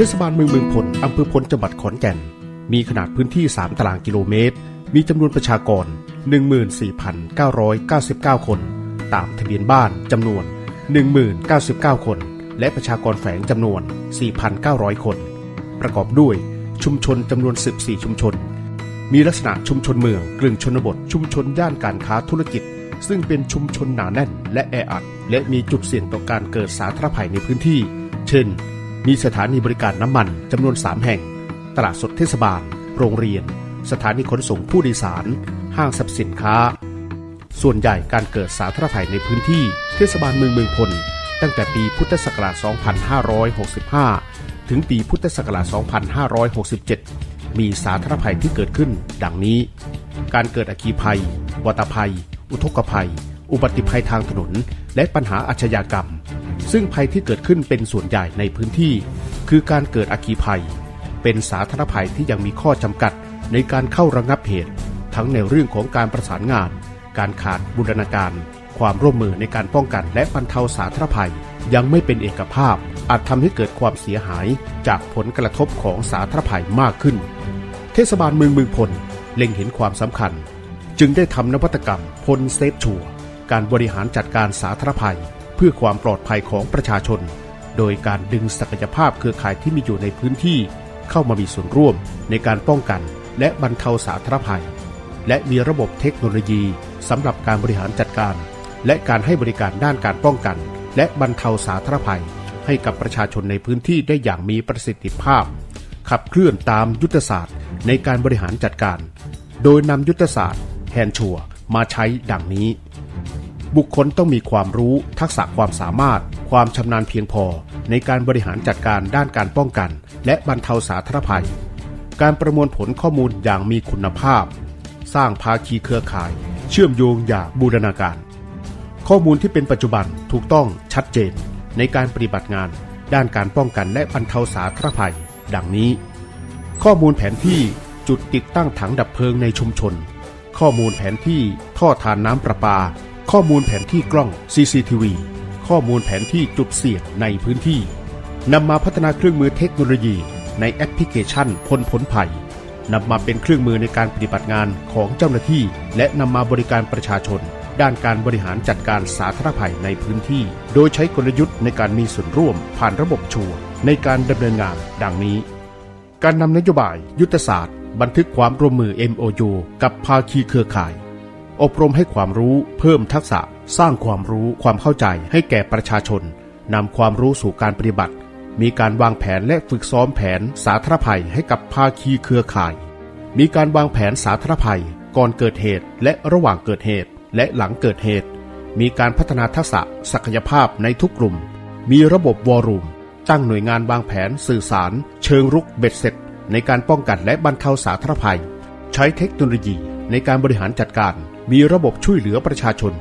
เทศบาลเมืองเมืองพลอำเภอพลจังหวัดขอนแก่น มีขนาดพื้นที่ 3 ตารางกิโลเมตร มีจำนวนประชากร 14,999 คน ตามทะเบียนบ้านจำนวน1099 คน และประชากรแฝงจำนวน 4,900 คน ประกอบด้วยชุมชนจำนวน 14 ชุมชน มีลักษณะชุมชนเมืองกลึงชนบท ชุมชนย่านการค้าธุรกิจ ซึ่งเป็นชุมชนหนาแน่น และแออัด และมีจุดเสี่ยงต่อการเกิดสาธารณภัยในพื้นที่ เช่น มีสถานีบริการน้ำมันจำนวน 3 แห่ง ตลาดสดเทศบาล โรงเรียน สถานีขนส่งผู้โดยสาร ห้างสรรพสินค้า ส่วนใหญ่การเกิดสาธารณภัยในพื้นที่เทศบาลเมืองเมืองพล ตั้งแต่ปีพุทธศักราช 2565 ถึงปีพุทธศักราช 2567 มีสาธารณภัยที่เกิดขึ้น ดังนี้ การเกิดอัคคีภัย วัตภัย อุทกภัย อุบัติภัยทางถนน และปัญหาอาชญากรรม ซึ่งภัยที่เกิดขึ้นเป็นส่วนใหญ่ในพื้นที่ คือการเกิดอัคคีภัย เป็นสาธารณภัยที่ยังมีข้อจำกัดในการเข้าระงับเหตุ ทั้งในเรื่องของการประสานงาน การขาดบูรณาการ ความร่วมมือในการป้องกันและบรรเทาสาธารณภัย ยังไม่เป็นเอกภาพ อาจทำให้เกิดความเสียหายจากผลกระทบของสาธารณภัยมากขึ้น เทศบาลเมืองเมืองพลเล็งเห็นความสำคัญ จึงได้ทำนวัตกรรมพลเซฟชัวการบริหารจัดการสาธารณภัย เพื่อความปลอดภัยของประชาชน โดยการดึงศักยภาพเครือข่ายที่มีอยู่ในพื้นที่ เข้ามามีส่วนร่วมในการป้องกัน และบรรเทาสาธารณภัย และมีระบบเทคโนโลยีสำหรับการบริหารจัดการ และการให้บริการด้านการป้องกัน และบรรเทาสาธารณภัย ให้กับประชาชนในพื้นที่ได้อย่างมีประสิทธิภาพ ขับเคลื่อนตามยุทธศาสตร์ในการบริหารจัดการ โดยนำยุทธศาสตร์แฮนชัวมาใช้ดังนี้ บุคคลต้องมีความรู้ ทักษะความสามารถ ความชำนาญเพียงพอ ในการบริหารจัดการด้านการป้องกัน และบรรเทาสาธารณภัย การประมวลผลข้อมูลอย่างมีคุณภาพ สร้างภาคีเครือข่าย เชื่อมโยงอย่างบูรณาการ ข้อมูลที่เป็นปัจจุบันถูกต้องชัดเจน ในการปฏิบัติงาน ด้านการป้องกันและบรรเทาสาธารณภัย ดังนี้ ข้อมูลแผนที่จุดติดตั้งถังดับเพลิงในชุมชน ข้อมูลแผนที่ท่อทานน้ำประปา ข้อมูลแผนที่กล้อง CCTV ข้อมูลแผนที่จุดเสี่ยงในพื้นที่นำมาพัฒนาเครื่องมือเทคโนโลยีในแอปพลิเคชันพ้นผลภัยนำมาเป็นเครื่องมือในการปฏิบัติงานของเจ้าหน้าที่ และนำมาบริการประชาชน ด้านการบริหารจัดการสาธารณภัยในพื้นที่ โดยใช้กลยุทธ์ในการมีส่วนร่วมผ่านระบบชัวในการดำเนินงาน ดังนี้ การนำนโยบาย ยุทธศาสตร์ บันทึกความร่วมมือ MOU กับภาคีเครือข่าย อบรมให้ความรู้ เพิ่มทักษะ สร้างความรู้ความเข้าใจให้แก่ประชาชนนำความรู้สู่การปฏิบัติ มีการวางแผนและฝึกซ้อมแผนสาธารณภัยให้กับภาคีเครือข่าย มีการวางแผนสาธารณภัย ก่อนเกิดเหตุ และระหว่างเกิดเหตุ และหลังเกิดเหตุ มีการพัฒนาทักษะศักยภาพในทุกกลุ่ม มีระบบวอรูมตั้งหน่วยงานวางแผนสื่อสาร เชิงรุกเบ็ดเสร็จ ในการป้องกันและบรรเทาสาธารณภัย ใช้เทคโนโลยีในการบริหารจัดการ มีระบบช่วยเหลือประชาชน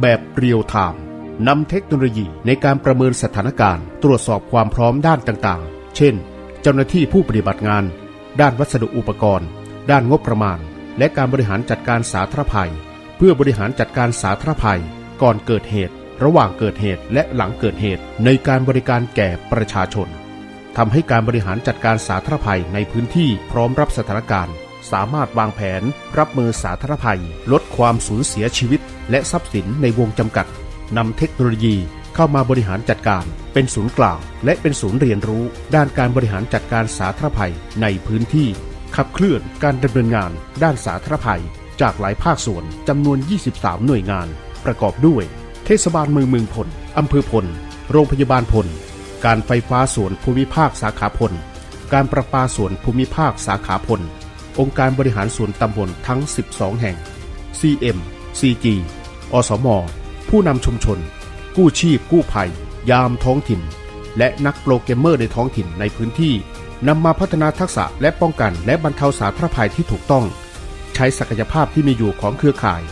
แบบเรียลไทม์นำเทคโนโลยีในการประเมินสถานการณ์ ตรวจสอบความพร้อมด้านต่างๆ เช่น เจ้าหน้าที่ผู้ปฏิบัติงาน ด้านวัสดุอุปกรณ์ ด้านงบประมาณ และการบริหารจัดการสาธารณภัย เพื่อบริหารจัดการสาธารณภัย ก่อนเกิดเหตุ ระหว่างเกิดเหตุและหลังเกิดเหตุในการบริการแก่ประชาชนทำให้การบริหารจัดการสาธารณภัยในพื้นที่พร้อมรับสถานการณ์ สามารถวางแผนรับมือสาธารณภัย ลดความสูญเสียชีวิต และทรัพย์สินในวงจำกัดนำเทคโนโลยีเข้ามาบริหารจัดการ เป็นศูนย์กลาง และเป็นศูนย์เรียนรู้ ด้านการบริหารจัดการสาธารณภัยในพื้นที่ ขับเคลื่อนการดำเนินงาน ด้านสาธารณภัย จากหลายภาคส่วนจำนวน 23 หน่วยงาน ประกอบด้วย เทศบาลเมืองเมืองพลอำเภอพล โรงพยาบาลพล การไฟฟ้าส่วนภูมิภาคสาขาพล การประปาส่วนภูมิภาคสาขาพล องค์การบริหารส่วนตำบลทั้ง 12 แห่ง CM CG อสม ผู้นำชุมชน กู้ชีพกู้ภัย ยามท้องถิ่น และนักโปรแกรมเมอร์ในท้องถิ่นในพื้นที่นำมาพัฒนาทักษะและป้องกันและบรรเทาสาธารณภัยที่ถูกต้อง ใช้ศักยภาพที่มีอยู่ของเครือข่าย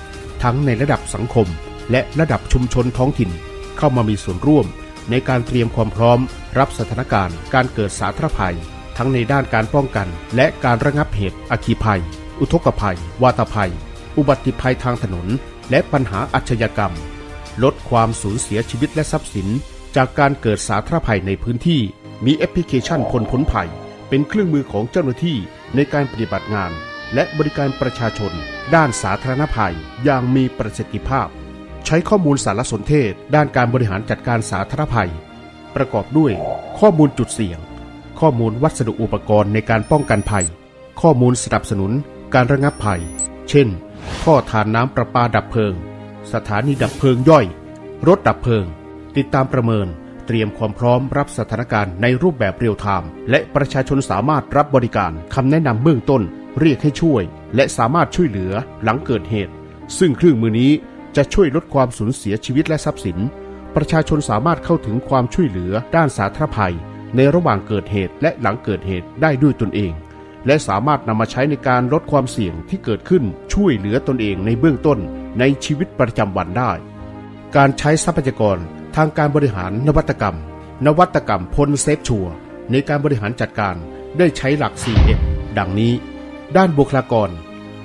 ทั้งในระดับสังคม และระดับชุมชนท้องถิ่น เข้ามามีส่วนร่วมในการเตรียมความพร้อม รับสถานการณ์ การเกิดสาธารณภัย ทั้งในด้านการป้องกัน และการระงับเหตุอัคคีภัย อุทกภัย วาตภัย อุบัติภัยทางถนน และปัญหาอาชญากรรม ลดความสูญเสียชีวิตและทรัพย์สิน จากการเกิดสาธารณภัยในพื้นที่ มีแอปพลิเคชันพลพ้นภัย เป็นเครื่องมือของเจ้าหน้าที่ในการปฏิบัติงาน และบริการประชาชน ด้านสาธารณภัยอย่างมีประสิทธิภาพ ใช้ข้อมูลสารสนเทศ ด้านการบริหารจัดการสาธารณภัย ประกอบด้วยข้อมูลจุดเสี่ยง ข้อมูลวัสดุอุปกรณ์ในการป้องกันภัย ข้อมูลสนับสนุนการระงับภัย เช่น ท่อทานน้ำประปาดับเพลิง สถานีดับเพลิงย่อย รถดับเพลิง ติดตามประเมิน เตรียมความพร้อมรับสถานการณ์ในรูปแบบเรียลไทม์และประชาชนสามารถรับบริการคำแนะนำเบื้องต้น เรียกให้ช่วย และสามารถช่วยเหลือหลังเกิดเหตุ ซึ่งเครื่องมือนี้จะช่วยลดความสูญเสียชีวิตและทรัพย์สิน ประชาชนสามารถเข้าถึงความช่วยเหลือด้านสาธารณภัย ในระหว่างเกิดเหตุและหลังเกิดเหตุได้ด้วยตนเอง และสามารถนำมาใช้ในการลดความเสี่ยงที่เกิดขึ้นช่วยเหลือตนเองในเบื้องต้นในชีวิตประจำวันได้ การใช้ทรัพยากรทางการบริหารนวัตกรรม นวัตกรรมพลเซฟชัวในการบริหารจัดการได้ใช้หลัก 4M ดังนี้ ด้านบุคลากร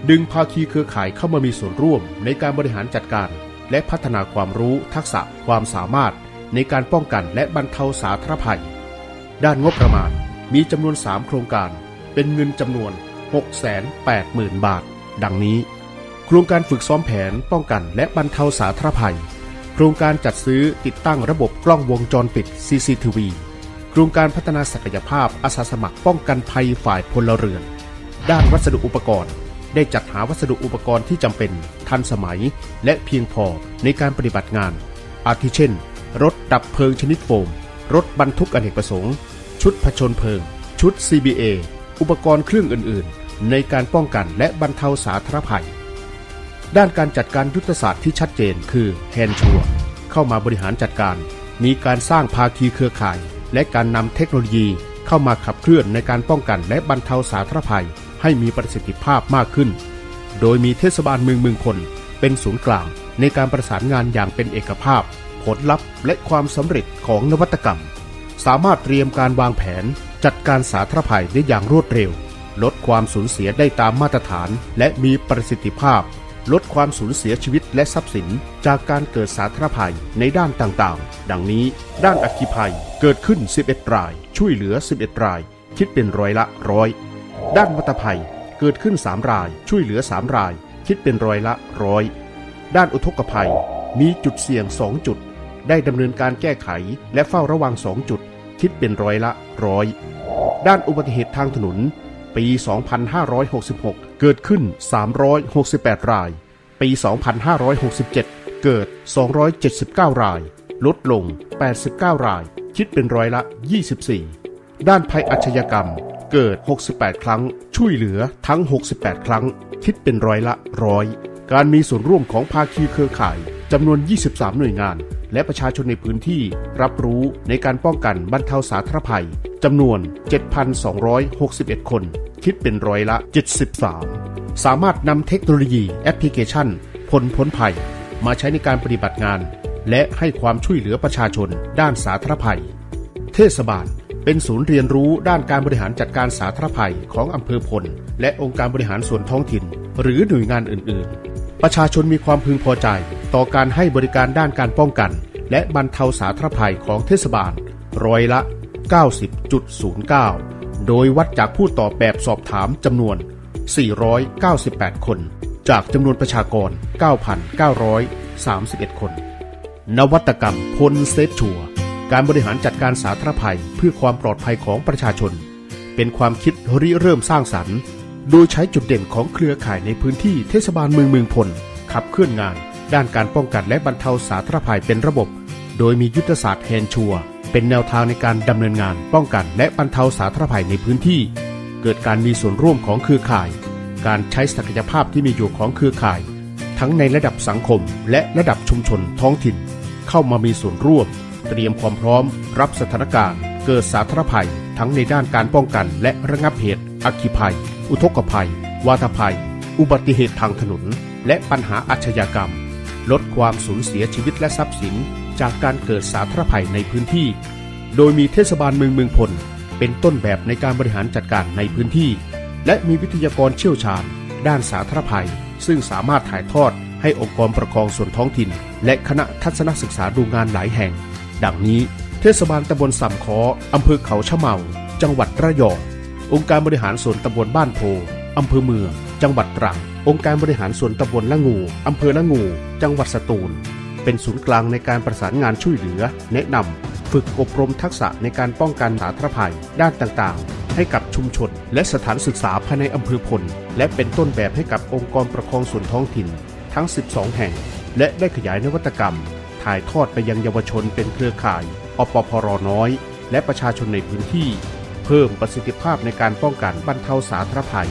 ดึงภาคีเครือข่ายเข้ามามีส่วนร่วมในการบริหารจัดการ และพัฒนาความรู้ทักษะความสามารถในการป้องกันและบรรเทาสาธารณภัย ด้านงบประมาณมีจำนวน 3 โครงการ เป็นเงินจำนวน 680,000 บาท ดังนี้ โครงการฝึกซ้อมแผนป้องกันและบรรเทาสาธารณภัย โครงการจัดซื้อติดตั้งระบบกล้องวงจรปิด CCTV โครงการพัฒนาศักยภาพอาสาสมัครป้องกันภัยฝ่ายพลเรือน ด้านวัสดุอุปกรณ์ ได้จัดหาวัสดุอุปกรณ์ที่จำเป็น ทันสมัย และเพียงพอในการปฏิบัติงาน อาทิเช่น รถดับเพลิงชนิดโฟม รถบรรทุกอเนกประสงค์ ชุดผจญเพลิง ชุด CBA อุปกรณ์เครื่องอื่น ๆ ในการป้องกันและบรรเทาสาธารณภัย ด้านการจัดการยุทธศาสตร์ที่ชัดเจนคือแฮนชัวเข้ามาบริหารจัดการ มีการสร้างภาคีเครือข่าย และการนำเทคโนโลยีเข้ามาขับเคลื่อนในการป้องกันและบรรเทาสาธารณภัย ให้มีประสิทธิภาพมากขึ้น โดยมีเทศบาลเมืองเมืองพลเป็นศูนย์กลางในการประสานงานอย่างเป็นเอกภาพ ผลลัพธ์และความสำเร็จของนวัตกรรม สามารถเตรียมการวางแผน จัดการสาธารณภัยได้อย่างรวดเร็ว ลดความสูญเสียได้ตามมาตรฐาน และมีประสิทธิภาพ ลดความสูญเสียชีวิตและทรัพย์สิน จากการเกิดสาธารณภัยในด้านต่างๆ ดังนี้ ด้านอัคคีภัยเกิดขึ้น 11 ราย ช่วยเหลือ 11 ราย คิดเป็นร้อยละร้อยด้านวัตภัยเกิดขึ้น 3 ราย ช่วยเหลือ 3 ราย คิดเป็นร้อยละร้อยด้านอุทกภัยมีจุดเสี่ยง 2 จุด ได้ดำเนินการแก้ไข และเฝ้าระวัง 2 จุด คิดเป็นร้อยละร้อยด้านอุบัติเหตุทางถนน ปี 2566 เกิดขึ้น 368 ราย ปี 2567 เกิด 279 ราย ลดลง 89 ราย คิดเป็นร้อยละ 24 ด้านภัยอาชญากรรม เกิด 68 ครั้ง ช่วยเหลือทั้ง 68 ครั้ง คิดเป็นร้อยละร้อย การมีส่วนร่วมของภาคีเครือข่าย จำนวน 23 หน่วยงาน และประชาชนในพื้นที่รับรู้ในการป้องกันบรรเทาสาธารณภัยจำนวน 7,261 คน คิดเป็นร้อยละ 73 สามารถนำเทคโนโลยีแอปพลิเคชันพลพ้นภัย มาใช้ในการปฏิบัติงาน และให้ความช่วยเหลือประชาชนด้านสาธารณภัย เทศบาลเป็นศูนย์เรียนรู้ด้านการบริหารจัดการสาธารณภัยของอำเภอพล และองค์การบริหารส่วนท้องถิ่น หรือหน่วยงานอื่น ๆ ประชาชนมีความพึงพอใจ ต่อการให้บริการด้านการป้องกัน และบรรเทาสาธารณภัยของเทศบาล ร้อยละ 90.09 โดยวัดจากผู้ตอบแบบสอบถามจำนวน 498 คน จากจำนวนประชากร 9,931 คน นวัตกรรมพลเซฟชัวการบริหารจัดการสาธารณภัยเพื่อความปลอดภัยของประชาชน เป็นความคิดริเริ่มสร้างสรรค์ โดยใช้จุดเด่นของเครือข่ายในพื้นที่เทศบาลเมืองเมืองพลขับเคลื่อนงาน ด้านการป้องกันและบรรเทาสาธารณภัยเป็นระบบ โดยมียุทธศาสตร์แฮนชัว เป็นแนวทางในการดำเนินงานป้องกันและบรรเทาสาธารณภัยในพื้นที่ เกิดการมีส่วนร่วมของเครือข่าย การใช้ศักยภาพที่มีอยู่ของเครือข่าย ทั้งในระดับสังคม และระดับชุมชนท้องถิ่น เข้ามามีส่วนร่วม เตรียมความพร้อม รับสถานการณ์ เกิดสาธารณภัย ทั้งในด้านการป้องกัน และระงับเหตุอัคคีภัย อุทกภัย วาตภัย อุบัติเหตุทางถนน และปัญหาอาชญากรรม ลดความสูญเสียชีวิตและทรัพย์สินจากการเกิดสาธารณภัยในพื้นที่ โดยมีเทศบาลเมืองเมืองพล เป็นต้นแบบในการบริหารจัดการในพื้นที่ และมีวิทยากรเชี่ยวชาญ ด้านสาธารณภัย ซึ่งสามารถถ่ายทอดให้องค์กรปกคองส่วนท้องถิ่น และคณะทัศนศึกษาดูงานหลายแห่ง ดังนี้ เทศบาลตำบลสำคออำเภอเขาชะเมา จังหวัดระยอง องค์การบริหารส่วนตำบลบ้านโพอำเภอเมือง จังหวัดตรัง องค์การบริหารส่วนตำบลละงู อำเภอละงู จังหวัดสตูล เป็นศูนย์กลางในการประสานงานช่วยเหลือ แนะนำฝึกอบรมทักษะในการป้องกันสาธารณภัย ด้านต่างๆ ให้กับชุมชน และสถานศึกษาภายในอำเภอพล และเป็นต้นแบบให้กับองค์กรประคองส่วนท้องถิ่น ทั้ง 12 แห่ง และได้ขยายนวัตกรรม ถ่ายทอดไปยังเยาวชนเป็นเครือข่าย อปพรน้อย และประชาชนในพื้นที่ เพิ่มประสิทธิภาพในการป้องกันบรรเทาสาธารณภัย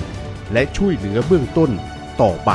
และช่วยเหลือเบื้องต้นต่อไป